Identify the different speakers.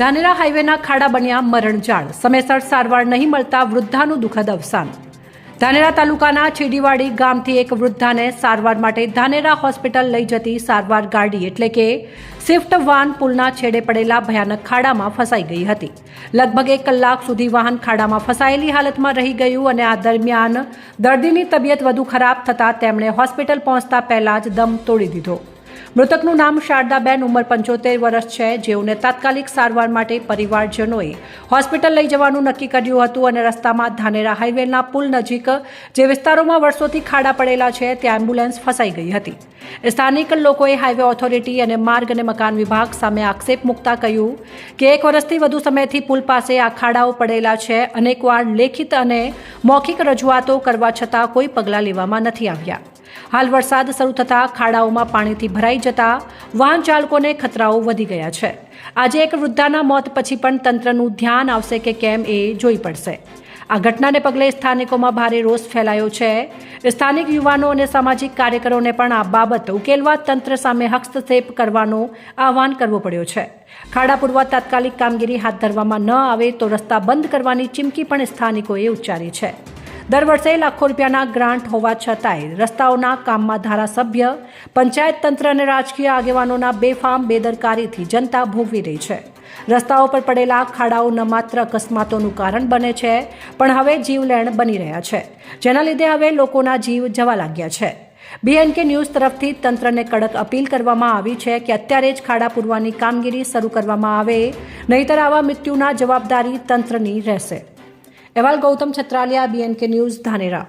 Speaker 1: ધાનેરા હાઈવેના ખાડા બન્યા મરણજાળ સમયસર સારવાર નહીં મળતા વૃદ્ધાનું દુઃખદ અવસાન. ધાનેરા તાલુકાના છેડીવાડી ગામથી એક વૃદ્ધાને સારવાર માટે ધાનેરા હોસ્પિટલ લઈ જતી સારવાર ગાડી એટલે કે સ્વિફ્ટ વાન પુલના છેડે પડેલા ભયાનક ખાડામાં ફસાઈ ગઈ હતી. લગભગ એક કલાક સુધી વાહન ખાડામાં ફસાયેલી હાલતમાં રહી ગયું અને આ દરમિયાન દર્દીની તબિયત વધુ ખરાબ થતાં તેમણે હોસ્પિટલ પહોંચતા પહેલા જ દમ તોડી દીધો. મૃતકનું નામ શારદાબેન ઉંમર પંચોતેર વર્ષ છે. જેઓને તાત્કાલિક સારવાર માટે પરિવારજનોએ હોસ્પિટલ લઈ જવાનું નક્કી કર્યું હતું અને રસ્તામાં ધાનેરા હાઈવેના પુલ નજીક જે વિસ્તારોમાં વર્ષોથી ખાડા પડેલા છે, ત્યાં એમ્બ્યુલન્સ ફસાઈ ગઈ હતી. સ્થાનિક લોકોએ હાઈવે ઓથોરિટી અને માર્ગ અને મકાન વિભાગ સામે આક્ષેપ મૂકતા કહ્યું કે એક વર્ષથી વધુ સમયથી પુલ પાસે આ ખાડાઓ પડેલા છે. અનેકવાર લેખિત અને મૌખિક રજૂઆતો કરવા છતાં કોઈ પગલાં લેવામાં નથી આવ્યા. હાલ વરસાદ શરૂ થતાં ખાડાઓમાં પાણીથી ભરાઈ જતા વાહન ચાલકોને ખતરાઓ વધી ગયા છે. આજે એક વૃદ્ધાના મોત પછી પણ તંત્રનું ધ્યાન આવશે કે કેમ એ જોઈ પડશે. આ ઘટનાને પગલે સ્થાનિકોમાં ભારે રોષ ફેલાયો છે. સ્થાનિક યુવાનો અને સામાજિક કાર્યકરોને પણ આ બાબત ઉકેલવા તંત્ર સામે હસ્તક્ષેપ કરવાનો આહવાન કરવો પડ્યો છે. ખાડા પૂરવા તાત્કાલિક કામગીરી હાથ ધરવામાં ન આવે તો રસ્તા બંધ કરવાની ચીમકી પણ સ્થાનિકોએ ઉચ્ચારી છે. દર વર્ષે લાખો રૂપિયાના ગ્રાન્ટ હોવા છતાંય રસ્તાઓના કામમાં ધારાસભ્ય, પંચાયત તંત્ર અને રાજકીય આગેવાનોના બેફામ બેદરકારીથી જનતા ભોગવી રહી છે. રસ્તાઓ પર પડેલા ખાડાઓ ન માત્ર અકસ્માતોનું કારણ બને છે, પણ હવે જીવલેણ બની રહ્યા છે. જેના લીધે હવે લોકોના જીવ જવા લાગ્યા છે. બીએનકે ન્યૂઝ તરફથી તંત્રને કડક અપીલ કરવામાં આવી છે કે અત્યારે જ ખાડા પૂરવાની કામગીરી શરૂ કરવામાં આવે, નહીતર આવા મૃત્યુના જવાબદારી તંત્રની રહેશે. અહેવાલ ગૌતમ છત્રાલિયા બીએનકે ન્યૂઝ ધાનેરા.